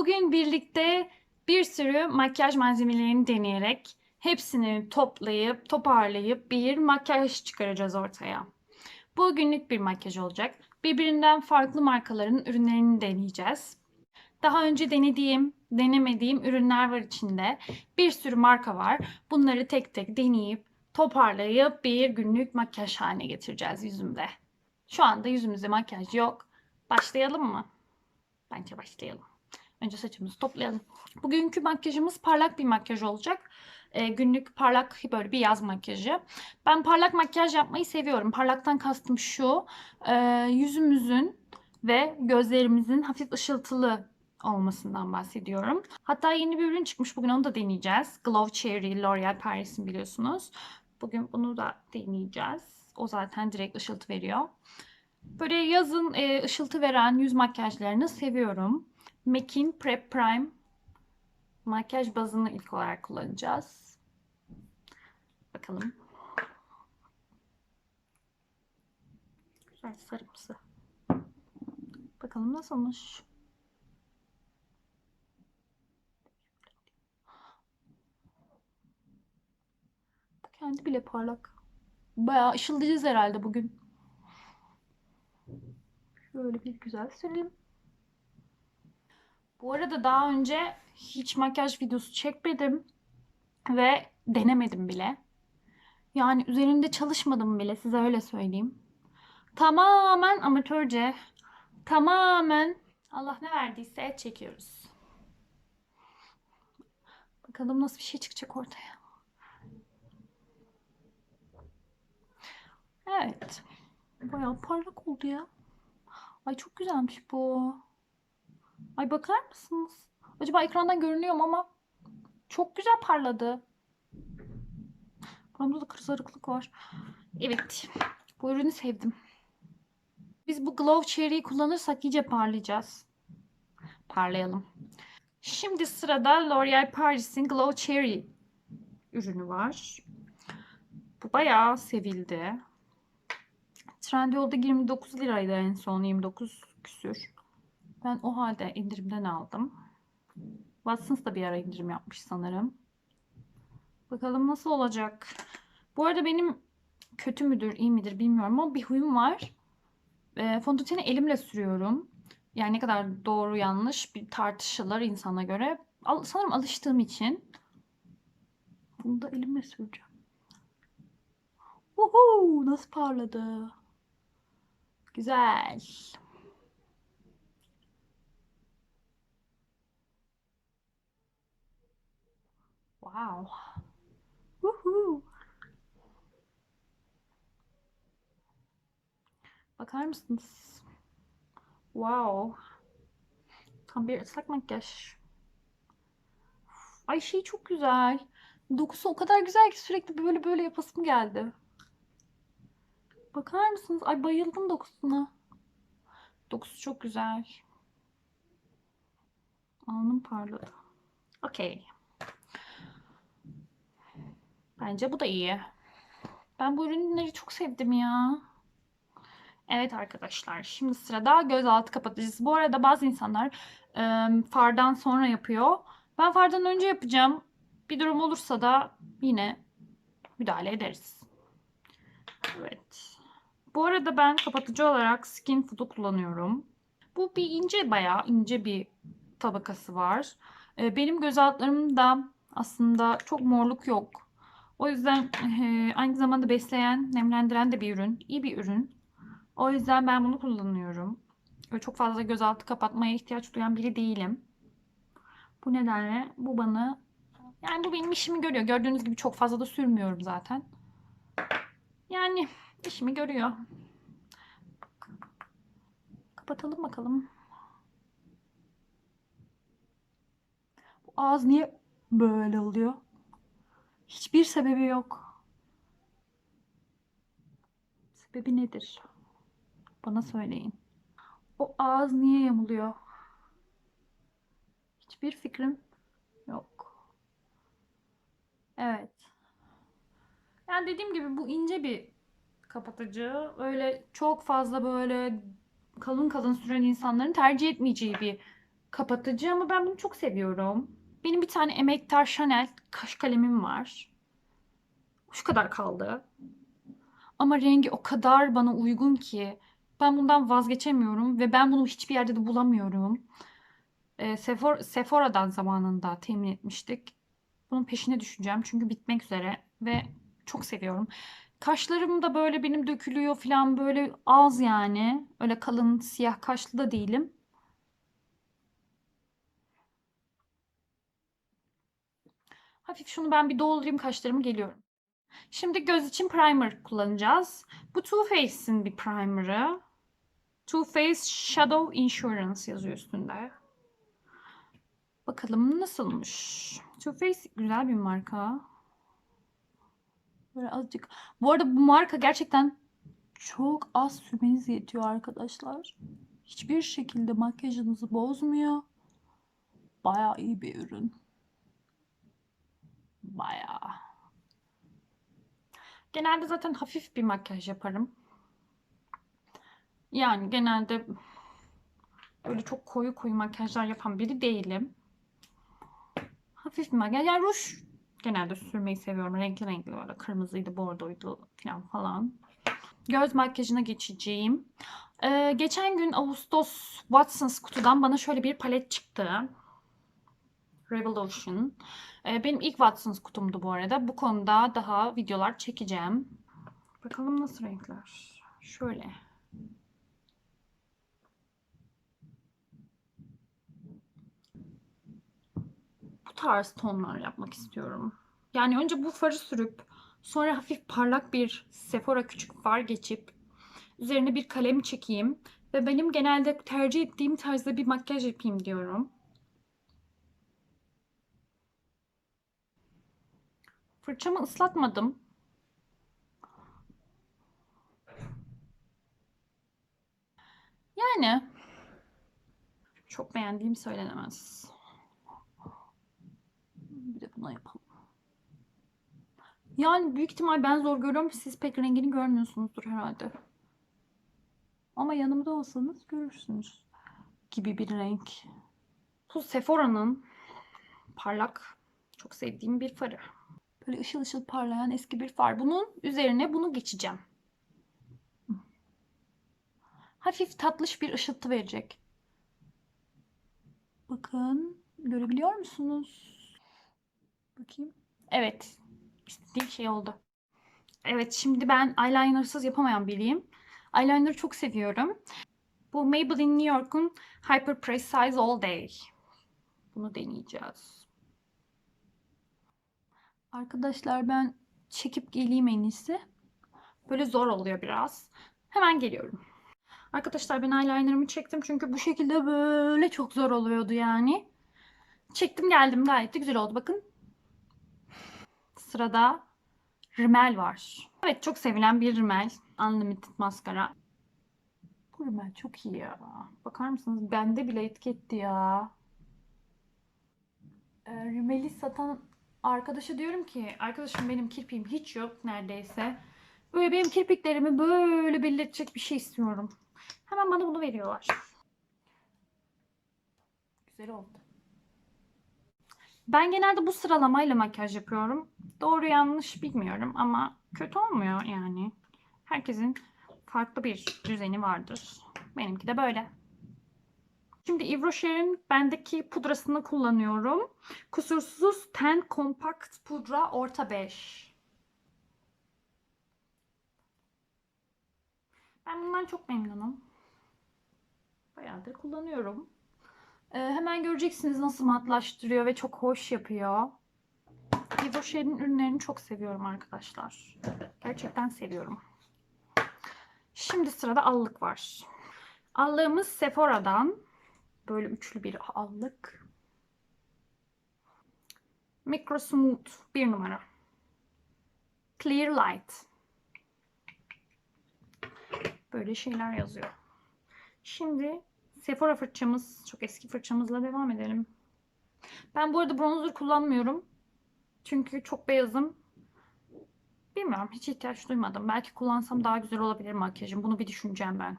Bugün birlikte bir sürü makyaj malzemelerini deneyerek hepsini toplayıp toparlayıp bir makyaj çıkaracağız ortaya. Bu günlük bir makyaj olacak. Birbirinden farklı markaların ürünlerini deneyeceğiz. Daha önce denediğim, denemediğim ürünler var içinde. Bir sürü marka var. Bunları tek tek deneyip toparlayıp bir günlük makyaj haline getireceğiz yüzümde. Şu anda yüzümüzde makyaj yok. Başlayalım mı? Bence başlayalım. Önce saçımızı toplayalım. Bugünkü makyajımız parlak bir makyaj olacak. Ee, günlük parlak böyle bir yaz makyajı. Ben parlak makyaj yapmayı seviyorum. Parlaktan kastım şu. e, yüzümüzün ve gözlerimizin hafif ışıltılı olmasından bahsediyorum. Hatta yeni bir ürün çıkmış. Bugün onu da deneyeceğiz. Glow Cherry L'Oreal Paris'in biliyorsunuz. Bugün bunu da deneyeceğiz. O zaten direkt ışıltı veriyor. Böyle yazın e, ışıltı veren yüz makyajlarını seviyorum. MAC'in Prep Prime makyaj bazını ilk olarak kullanacağız. Bakalım. Güzel sarımsı. Bakalım nasılmış. Kendi bile parlak. Bayağı ışıldayacağız herhalde bugün. Şöyle bir güzel sürelim. Bu arada daha önce hiç makyaj videosu çekmedim ve denemedim bile. Yani üzerinde çalışmadım bile size öyle söyleyeyim. Tamamen amatörce, tamamen Allah ne verdiyse çekiyoruz. Bakalım nasıl bir şey çıkacak ortaya. Evet. Bayağı parlak oldu ya. Ay çok güzelmiş bu. Ay bakar mısınız? Acaba ekrandan görünüyor mu ama çok güzel parladı. Buramda da kızarıklık var. Evet. Bu ürünü sevdim. Biz bu Glow Cherry'yi kullanırsak iyice parlayacağız. Parlayalım. Şimdi sırada L'Oreal Paris'in Glow Cherry ürünü var. Bu bayağı sevildi. Trendyol'da 29 liraydı en son 29 küsür. Ben o halde indirimden aldım. Watsons da bir ara indirim yapmış sanırım. Bakalım nasıl olacak. Bu arada benim kötü müdür, iyi midir bilmiyorum ama bir huyum var. E, fondöteni elimle sürüyorum. Yani ne kadar doğru yanlış bir tartışılır insana göre. Al, sanırım alıştığım için. Bunu da elimle süreceğim. Uhu, nasıl parladı. Güzel. Wow. Woohoo. Bakar mısınız? Wow. Tam bir ıslak makyaj. Ay şey çok güzel. Dokusu o kadar güzel ki sürekli böyle böyle yapasım geldi. Bakar mısınız? Ay bayıldım dokusuna. Dokusu çok güzel. Alnım parladı. Okey. Bence bu da iyi. Ben bu ürünleri çok sevdim ya. Evet arkadaşlar. Şimdi sırada gözaltı kapatıcısı. Bu arada bazı insanlar e, fardan sonra yapıyor. Ben fardan önce yapacağım. Bir durum olursa da yine müdahale ederiz. Evet. Bu arada ben kapatıcı olarak Skin Food'u kullanıyorum. Bu bir ince bayağı ince bir tabakası var. Benim göz altlarımda aslında çok morluk yok. O yüzden e, aynı zamanda besleyen, nemlendiren de bir ürün. İyi bir ürün. O yüzden ben bunu kullanıyorum. Öyle çok fazla gözaltı kapatmaya ihtiyaç duyan biri değilim. Bu nedenle bu bana yani bu benim işimi görüyor. Gördüğünüz gibi çok fazla da sürmüyorum zaten. Yani işimi görüyor. Kapatalım bakalım. Bu ağız niye böyle oluyor? Hiçbir sebebi yok. Sebebi nedir? Bana söyleyin. O ağız niye yamuluyor? Hiçbir fikrim yok. Evet. Yani dediğim gibi bu ince bir kapatıcı. Öyle çok fazla böyle kalın kalın süren insanların tercih etmeyeceği bir kapatıcı ama ben bunu çok seviyorum. Benim bir tane emektar Chanel kaş kalemim var. Şu kadar kaldı. Ama rengi o kadar bana uygun ki ben bundan vazgeçemiyorum ve ben bunu hiçbir yerde de bulamıyorum. E, Sephora, Sephora'dan zamanında temin etmiştik. Bunun peşine düşeceğim çünkü bitmek üzere ve çok seviyorum. Kaşlarım da böyle benim dökülüyor falan böyle az yani. Öyle kalın siyah kaşlı da değilim. Hafif şunu ben bir doldurayım kaşlarımı geliyorum. Şimdi göz için primer kullanacağız. Bu Too Faced'in bir primer'ı. Too Faced Shadow Insurance yazıyor üstünde. Bakalım nasılmış. Too Faced güzel bir marka. Böyle azıcık. Bu arada bu marka gerçekten çok az sürmeniz yetiyor arkadaşlar. Hiçbir şekilde makyajınızı bozmuyor. Bayağı iyi bir ürün. Bayağı. Genelde zaten hafif bir makyaj yaparım. Yani genelde böyle çok koyu koyu makyajlar yapan biri değilim. Hafif bir makyaj. Yani ruj genelde sürmeyi seviyorum. Renkli renkli böyle kırmızıydı, bordoydu falan falan. Göz makyajına geçeceğim. Ee, geçen gün Ağustos Watsons kutudan bana şöyle bir palet çıktı. Revolution. Ee, benim ilk Watsons kutumdu bu arada. Bu konuda daha videolar çekeceğim. Bakalım nasıl renkler. Şöyle. Bu tarz tonlar yapmak istiyorum. Yani önce bu farı sürüp sonra hafif parlak bir Sephora küçük far geçip üzerine bir kalem çekeyim ve benim genelde tercih ettiğim tarzda bir makyaj yapayım diyorum. Fırçamı ıslatmadım. Yani çok beğendiğim söylenemez. Bir de buna yapalım. Yani büyük ihtimal ben zor görüyorum. Siz pek rengini görmüyorsunuzdur herhalde. Ama yanımda olsanız görürsünüz. Gibi bir renk. Bu Sephora'nın parlak, çok sevdiğim bir farı. Böyle ışıl ışıl parlayan eski bir far. Bunun üzerine bunu geçeceğim. Hafif tatlış bir ışıltı verecek. Bakın görebiliyor musunuz? Bakayım. Evet. İstediğim şey oldu. Evet şimdi ben eyelinersız yapamayan biriyim. Eyeliner'ı çok seviyorum. Bu Maybelline New York'un Hyper Precise All Day. Bunu deneyeceğiz. Arkadaşlar ben çekip geleyim en iyisi. Böyle zor oluyor biraz. Hemen geliyorum. Arkadaşlar ben eyelinerımı çektim çünkü bu şekilde böyle çok zor oluyordu yani. Çektim geldim gayet de güzel oldu bakın. Sırada rimel var. Evet çok sevilen bir rimel. Unlimited maskara. Bu rimel çok iyi ya. Bakar mısınız? Bende bile etiketti ya. E, rimeli satan arkadaşa diyorum ki arkadaşım benim kirpiğim hiç yok neredeyse. Böyle benim kirpiklerimi böyle belirtecek bir şey istiyorum. Hemen bana bunu veriyorlar. Güzel oldu. Ben genelde bu sıralamayla makyaj yapıyorum. Doğru yanlış bilmiyorum ama kötü olmuyor yani. Herkesin farklı bir düzeni vardır. Benimki de böyle. Şimdi Yves Rocher'in bendeki pudrasını kullanıyorum. Kusursuz Ten Compact Pudra Orta 5. Ben bundan çok memnunum. Bayağıdır kullanıyorum. Ee, hemen göreceksiniz nasıl matlaştırıyor ve çok hoş yapıyor. Yves Rocher'in ürünlerini çok seviyorum arkadaşlar. Gerçekten seviyorum. Şimdi sırada allık var. Allığımız Sephora'dan. Böyle üçlü bir allık. Micro Smooth bir numara. Clear Light. Böyle şeyler yazıyor. Şimdi Sephora fırçamız, çok eski fırçamızla devam edelim. Ben bu arada bronzer kullanmıyorum. Çünkü çok beyazım. Bilmiyorum hiç ihtiyaç duymadım. Belki kullansam daha güzel olabilir makyajım. Bunu bir düşüneceğim ben.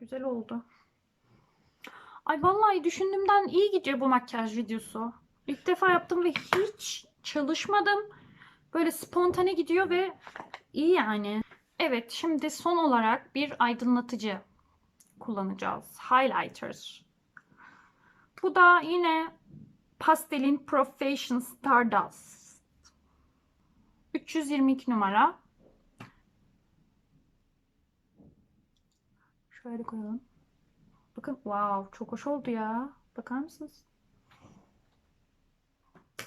Güzel oldu. Ay vallahi düşündüğümden iyi gidiyor bu makyaj videosu. İlk defa yaptım ve hiç çalışmadım. Böyle spontane gidiyor ve iyi yani. Evet, şimdi son olarak bir aydınlatıcı kullanacağız. Highlighter. Bu da yine Pastel'in Profession Stardust. 322 numara. Şöyle koyalım. Bakın wow çok hoş oldu ya. Bakar mısınız?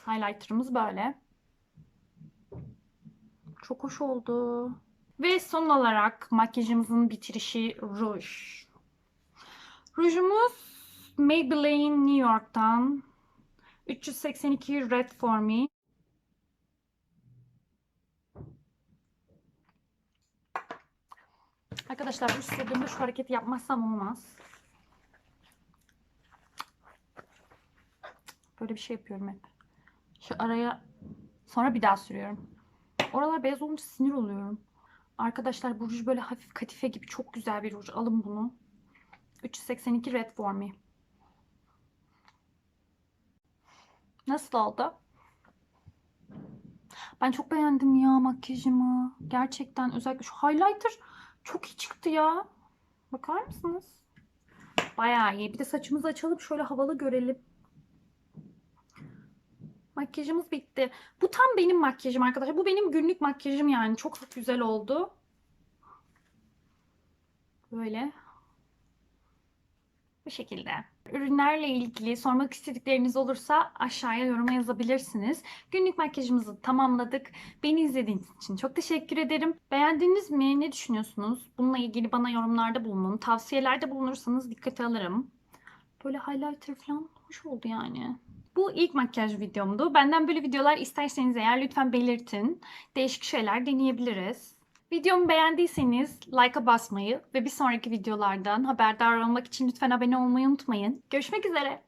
Highlighter'ımız böyle. Çok hoş oldu. Ve son olarak makyajımızın bitirişi ruj. Rujumuz Maybelline New York'tan 382 Red For Me. Arkadaşlar ruj sürdüğümde şu hareketi yapmazsam olmaz. Böyle bir şey yapıyorum hep. Şu araya sonra bir daha sürüyorum. Oralar beyaz olunca sinir oluyorum. Arkadaşlar bu ruj böyle hafif kadife gibi çok güzel bir ruj. Alın bunu. 382 Red For Me. Nasıl oldu? Ben çok beğendim ya makyajımı. Gerçekten özellikle şu highlighter çok iyi çıktı ya. Bakar mısınız? Bayağı iyi. Bir de saçımızı açalım şöyle havalı görelim. Makyajımız bitti. Bu tam benim makyajım arkadaşlar. Bu benim günlük makyajım yani. Çok güzel oldu. Böyle. Bu şekilde. Ürünlerle ilgili sormak istedikleriniz olursa aşağıya yoruma yazabilirsiniz. Günlük makyajımızı tamamladık. Beni izlediğiniz için çok teşekkür ederim. Beğendiniz mi? Ne düşünüyorsunuz? Bununla ilgili bana yorumlarda bulunun. Tavsiyelerde bulunursanız dikkate alırım. Böyle highlighter falan hoş oldu yani. Bu ilk makyaj videomdu. Benden böyle videolar isterseniz eğer lütfen belirtin. Değişik şeyler deneyebiliriz. Videomu beğendiyseniz like'a basmayı ve bir sonraki videolardan haberdar olmak için lütfen abone olmayı unutmayın. Görüşmek üzere.